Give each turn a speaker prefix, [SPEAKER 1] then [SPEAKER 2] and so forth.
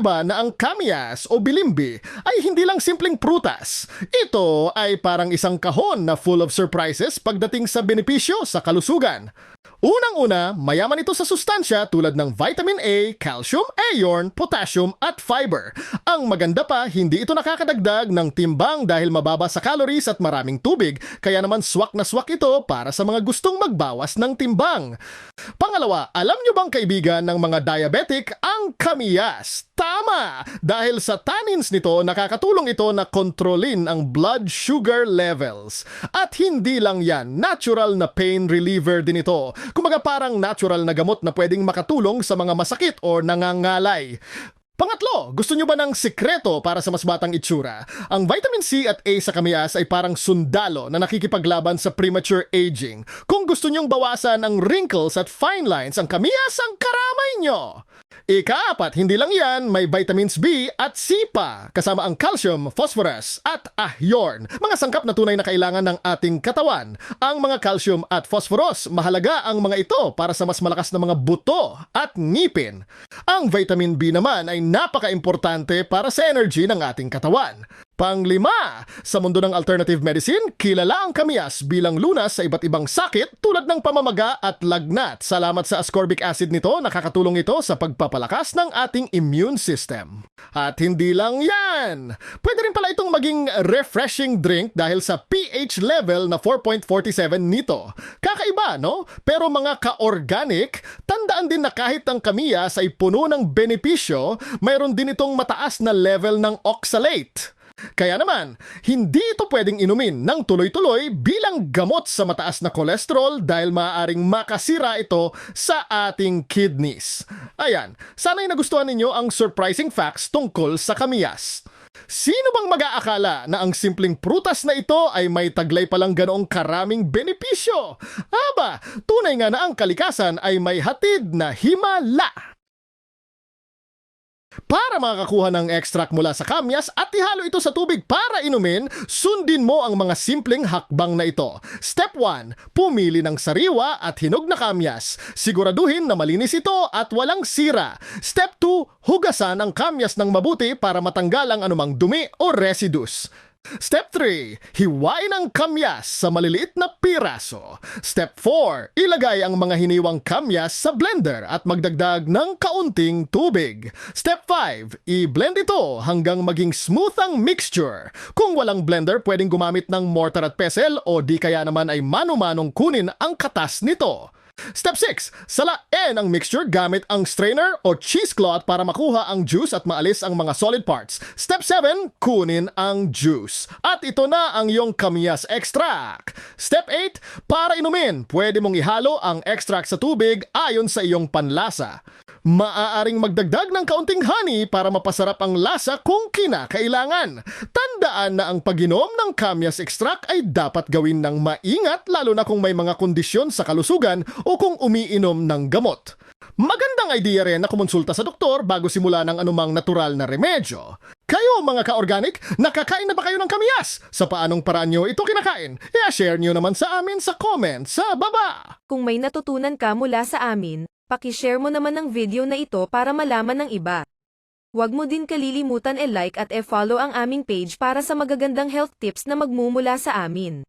[SPEAKER 1] nyo ba na ang kamyas o bilimbi ay hindi lang simpleng prutas? Ito ay parang isang kahon na full of surprises pagdating sa benepisyo sa kalusugan. Unang-una, mayaman ito sa sustansya tulad ng vitamin A, calcium, iron, potassium at fiber. Ang maganda pa, hindi ito nakakadagdag ng timbang dahil mababa sa calories at maraming tubig, kaya naman swak na swak ito para sa mga gustong magbawas ng timbang. Pangalawa, alam nyo bang kaibigan ng mga diabetic ang kamiyas? Tama! Dahil sa tannins nito, nakakatulong ito na kontrolin ang blood sugar levels. At hindi lang yan, natural na pain reliever din ito. Kumaga parang natural na gamot na pwedeng makatulong sa mga masakit o nangangalay. Pangatlo, gusto nyo ba ng sikreto para sa mas batang itsura? Ang vitamin C at A sa kamiyas ay parang sundalo na nakikipaglaban sa premature aging. Kung gusto nyong bawasan ang wrinkles at fine lines, ang kamiyas ang karamay nyo! Ikaapat, hindi lang yan, may vitamins B at C pa, kasama ang calcium, phosphorus at iron. Mga sangkap na tunay na kailangan ng ating katawan. Ang mga calcium at phosphorus, mahalaga ang mga ito para sa mas malakas na mga buto at ngipin. Ang vitamin B naman ay napaka-importante para sa energy ng ating katawan. Panglima, sa mundo ng alternative medicine, kilala ang kamiyas bilang lunas sa iba't ibang sakit tulad ng pamamaga at lagnat. Salamat sa ascorbic acid nito, nakakatulong ito sa pagpapalakas ng ating immune system. At hindi lang yan! Pwede rin pala itong maging refreshing drink dahil sa pH level na 4.47 nito. Kakaiba, no? Pero mga ka-organic, tandaan din na kahit ang kamiyas ay puno ng benepisyo, mayroon din itong mataas na level ng oxalate. Kaya naman, hindi ito pwedeng inumin ng tuloy-tuloy bilang gamot sa mataas na kolesterol dahil maaaring makasira ito sa ating kidneys. Ayan, sana'y nagustuhan ninyo ang surprising facts tungkol sa kamiyas. Sino bang mag-aakala na ang simpleng prutas na ito ay may taglay palang ganoong karaming benepisyo? Aba, tunay nga na ang kalikasan ay may hatid na himala. Para makakuha ng extract mula sa kamyas at ihalo ito sa tubig para inumin, sundin mo ang mga simpleng hakbang na ito. Step 1. Pumili ng sariwa at hinog na kamyas. Siguraduhin na malinis ito at walang sira. Step 2. Hugasan ang kamyas ng mabuti para matanggal ang anumang dumi o residues. Step 3. Hiwain ang kamyas sa maliliit na piraso. Step 4. Ilagay ang mga hiniwang kamyas sa blender at magdagdag ng kaunting tubig. Step 5. I-blend ito hanggang maging smooth ang mixture. Kung walang blender, pwedeng gumamit ng mortar at pestle o di kaya naman ay mano-manong kunin ang katas nito. Step 6. Salain ang mixture gamit ang strainer o cheesecloth para makuha ang juice at maalis ang mga solid parts. Step 7. Kunin ang juice. At ito na ang iyong kamiyas extract. Step 8. Para inumin, pwede mong ihalo ang extract sa tubig ayon sa iyong panlasa. Maaaring magdagdag ng kaunting honey para mapasarap ang lasa kung kinakailangan. Tandaan na ang pag-inom ng kamyas extract ay dapat gawin ng maingat lalo na kung may mga kondisyon sa kalusugan o kung umiinom ng gamot. Magandang idea rin na kumonsulta sa doktor bago simula ng anumang natural na remedyo. Kayo mga ka-organic, nakakain na ba kayo ng kamyas? Sa paanong paraan nyo ito kinakain? I-share nyo naman sa amin sa comment sa baba.
[SPEAKER 2] Kung may natutunan ka mula sa amin, pakishare mo naman ang video na ito para malaman ng iba. Huwag mo din kalilimutan e-like at e-follow ang aming page para sa magagandang health tips na magmumula sa amin.